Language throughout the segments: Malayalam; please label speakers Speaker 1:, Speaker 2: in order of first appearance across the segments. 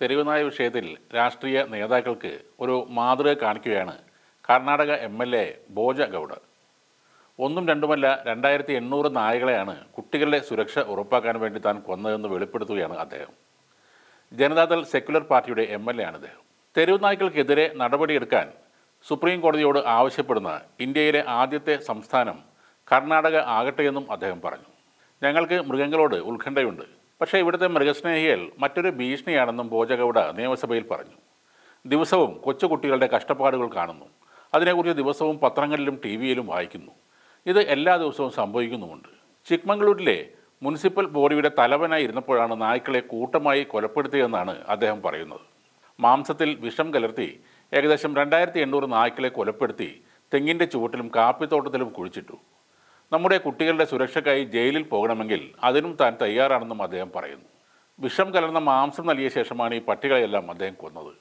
Speaker 1: തെരുവുനായ വിഷയത്തിൽ രാഷ്ട്രീയ നേതാക്കൾക്ക് ഒരു മാതൃക കാണിക്കുകയാണ് Karnataka M L A Bhoje Gowda ഒന്നും രണ്ടുമല്ല രണ്ടായിരത്തി എണ്ണൂറ് നായകളെയാണ് കുട്ടികളുടെ സുരക്ഷ ഉറപ്പാക്കാൻ വേണ്ടി താൻ കൊന്നതെന്ന് വെളിപ്പെടുത്തുകയാണ് അദ്ദേഹം. ജനതാദൾ സെക്യുലർ പാർട്ടിയുടെ എം എൽ എ ആണ് അദ്ദേഹം തെരുവ് നായ്ക്കൾക്കെതിരെ നടപടിയെടുക്കാൻ സുപ്രീം കോടതിയോട് ആവശ്യപ്പെടുന്ന ഇന്ത്യയിലെ ആദ്യത്തെ സംസ്ഥാനം കർണാടക ആകട്ടെയെന്നും അദ്ദേഹം പറഞ്ഞു. ഞങ്ങൾക്ക് മൃഗങ്ങളോട് ഉത്കണ്ഠയുണ്ട്. പക്ഷേ ഇവിടുത്തെ മൃഗസ്നേഹികൾ മറ്റൊരു ഭീഷണിയാണെന്നും ഭോജഗൌഡ നിയമസഭയിൽ പറഞ്ഞു. ദിവസവും കൊച്ചുകുട്ടികളുടെ കഷ്ടപ്പാടുകൾ കാണുന്നു. അതിനെക്കുറിച്ച് ദിവസവും പത്രങ്ങളിലും ടി വിയിലും വായിക്കുന്നു. ഇത് എല്ലാ ദിവസവും സംഭവിക്കുന്നുമുണ്ട്. ചിക്മംഗ്ലൂരിലെ മുനിസിപ്പൽ ബോഡിയുടെ തലവനായി ഇരുന്നപ്പോഴാണ് നായ്ക്കളെ കൂട്ടമായി കൊലപ്പെടുത്തിയതെന്നാണ് അദ്ദേഹം പറയുന്നത്. മാംസത്തിൽ വിഷം കലർത്തി ഏകദേശം രണ്ടായിരത്തി എണ്ണൂറ് നായ്ക്കളെ കൊലപ്പെടുത്തി തെങ്ങിന്റെ ചുവട്ടിലും കാപ്പിത്തോട്ടത്തിലും കുഴിച്ചിട്ടു. നമ്മുടെ കുട്ടികളുടെ സുരക്ഷയ്ക്കായി ജയിലിൽ പോകണമെങ്കിൽ അതിനും താൻ തയ്യാറാണെന്നും അദ്ദേഹം പറയുന്നു. വിഷം കലർന്ന മാംസം നൽകിയ ശേഷമാണ് ഈ പട്ടികളെയെല്ലാം അദ്ദേഹം കൊന്നത്.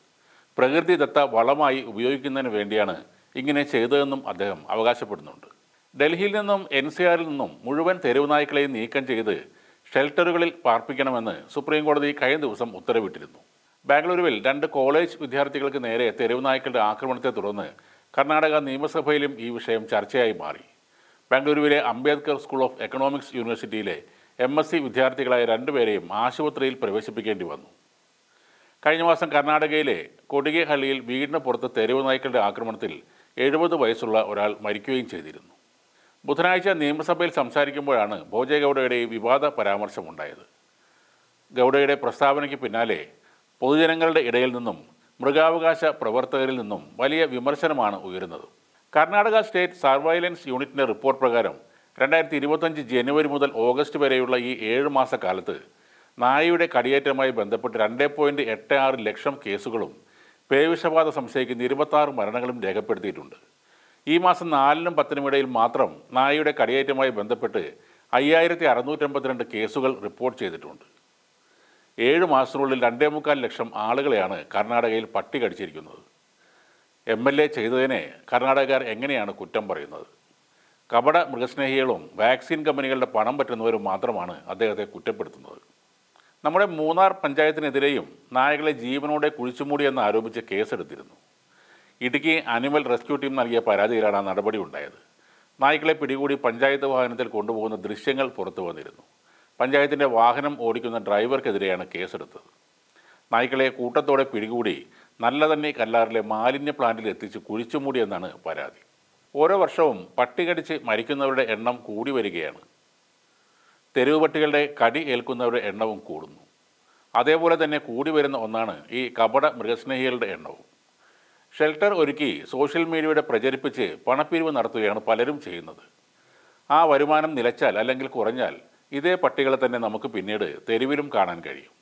Speaker 1: പ്രകൃതിദത്ത വളമായി ഉപയോഗിക്കുന്നതിന് വേണ്ടിയാണ് ഇങ്ങനെ ചെയ്തതെന്നും അദ്ദേഹം അവകാശപ്പെടുന്നുണ്ട്. ഡൽഹിയിൽ നിന്നും എൻ സി ആറിൽ നിന്നും മുഴുവൻ തെരുവ് നായ്ക്കളെയും നീക്കം ചെയ്ത് ഷെൽട്ടറുകളിൽ പാർപ്പിക്കണമെന്ന് സുപ്രീം കോടതി കഴിഞ്ഞ ദിവസം ഉത്തരവിട്ടിരുന്നു. ബാംഗ്ലൂരുവിൽ രണ്ട് കോളേജ് വിദ്യാർത്ഥികൾക്ക് നേരെ തെരുവ് നായ്ക്കളുടെ ആക്രമണത്തെ തുടർന്ന് കർണാടക നിയമസഭയിലും ഈ വിഷയം ചർച്ചയായി മാറി. ബാംഗ്ലൂരുവിലെ അംബേദ്കർ സ്കൂൾ ഓഫ് എക്കണോമിക്സ് യൂണിവേഴ്സിറ്റിയിലെ എം എസ് സി വിദ്യാർത്ഥികളായ രണ്ടുപേരെയും ആശുപത്രിയിൽ പ്രവേശിപ്പിക്കേണ്ടി വന്നു. കഴിഞ്ഞ മാസം കർണാടകയിലെ കൊടികെഹള്ളിയിൽ വീടിന് പുറത്ത് തെരുവ് നായ്ക്കളുടെ ആക്രമണത്തിൽ എഴുപത് വയസ്സുള്ള ഒരാൾ മരിക്കുകയും ചെയ്തിരുന്നു. ബുധനാഴ്ച നിയമസഭയിൽ സംസാരിക്കുമ്പോഴാണ് ഭോജെ ഗൗഡയുടെ വിവാദ പരാമർശമുണ്ടായത്. ഗൗഡയുടെ പ്രസ്താവനയ്ക്ക് പിന്നാലെ പൊതുജനങ്ങളുടെ ഇടയിൽ നിന്നും മൃഗാവകാശ പ്രവർത്തകരിൽ നിന്നും വലിയ വിമർശനമാണ് ഉയരുന്നത്. കർണാടക സ്റ്റേറ്റ് സർവൈലൻസ് യൂണിറ്റിന്റെ റിപ്പോർട്ട് പ്രകാരം രണ്ടായിരത്തി ഇരുപത്തഞ്ച് ജനുവരി മുതൽ ഓഗസ്റ്റ് വരെയുള്ള ഈ ഏഴ് മാസ കാലത്ത് നായയുടെ കടിയേറ്റവുമായി ബന്ധപ്പെട്ട് രണ്ട് പോയിന്റ് എട്ട് ആറ് ലക്ഷം കേസുകളും പേവിഷബാധ സംശയിക്കുന്ന ഇരുപത്താറ് മരണങ്ങളും രേഖപ്പെടുത്തിയിട്ടുണ്ട്. ഈ മാസം നാലിനും പത്തിനും ഇടയിൽ മാത്രം നായയുടെ കടിയേറ്റവുമായി ബന്ധപ്പെട്ട് അയ്യായിരത്തി അറുന്നൂറ്റമ്പത്തിരണ്ട് കേസുകൾ റിപ്പോർട്ട് ചെയ്തിട്ടുണ്ട്. ഏഴ് മാസത്തിനുള്ളിൽ രണ്ടേ മുക്കാൽ ലക്ഷം ആളുകളെയാണ് കർണാടകയിൽ പട്ടി കടിച്ചിരിക്കുന്നത് എം എൽ എ ചെയ്തതിനെ കർണാടകക്കാർ എങ്ങനെയാണ് കുറ്റം പറയുന്നത്? കപട മൃഗസ്നേഹികളും വാക്സിൻ കമ്പനികളുടെ പണം പറ്റുന്നവരും മാത്രമാണ് അദ്ദേഹത്തെ കുറ്റപ്പെടുത്തുന്നത്. നമ്മുടെ മൂന്നാർ പഞ്ചായത്തിനെതിരെയും നായകളെ ജീവനോടെ കുഴിച്ചുമൂടി കുഴിച്ചുമൂടിയെന്ന് ആരോപിച്ച് കേസെടുത്തിരുന്നു. ഇടുക്കി അനിമൽ റെസ്ക്യൂ ടീം നൽകിയ പരാതിയിലാണ് ആ നടപടി ഉണ്ടായത്. നായ്ക്കളെ പിടികൂടി പഞ്ചായത്ത് വാഹനത്തിൽ കൊണ്ടുപോകുന്ന ദൃശ്യങ്ങൾ പുറത്തു വന്നിരുന്നു. പഞ്ചായത്തിന്റെ വാഹനം ഓടിക്കുന്ന ഡ്രൈവർക്കെതിരെയാണ് കേസെടുത്തത്. നായ്ക്കളെ കൂട്ടത്തോടെ പിടികൂടി നല്ല തന്നെ കല്ലാറിലെ മാലിന്യ പ്ലാന്റിൽ എത്തിച്ച് കുഴിച്ചുമൂടിയെന്നാണ് പരാതി. ഓരോ വർഷവും പട്ടികടിച്ച് മരിക്കുന്നവരുടെ എണ്ണം കൂടി വരികയാണ്. തെരുവ് പട്ടികളുടെ കടി ഏൽക്കുന്നവരുടെ എണ്ണവും കൂടുന്നു. അതേപോലെ തന്നെ കൂടി വരുന്ന ഒന്നാണ് ഈ കപട മൃഗസ്നേഹികളുടെ എണ്ണവും. ഷെൽട്ടർ ഒരുക്കി സോഷ്യൽ മീഡിയയുടെ പ്രചരിപ്പിച്ച് പണപ്പിരിവ് നടത്തുകയാണ് പലരും ചെയ്യുന്നത്. ആ വരുമാനം നിലച്ചാൽ അല്ലെങ്കിൽ കുറഞ്ഞാൽ ഇതേ പട്ടികളെ തന്നെ നമുക്ക് പിന്നീട് തെരുവിലും കാണാൻ കഴിയും.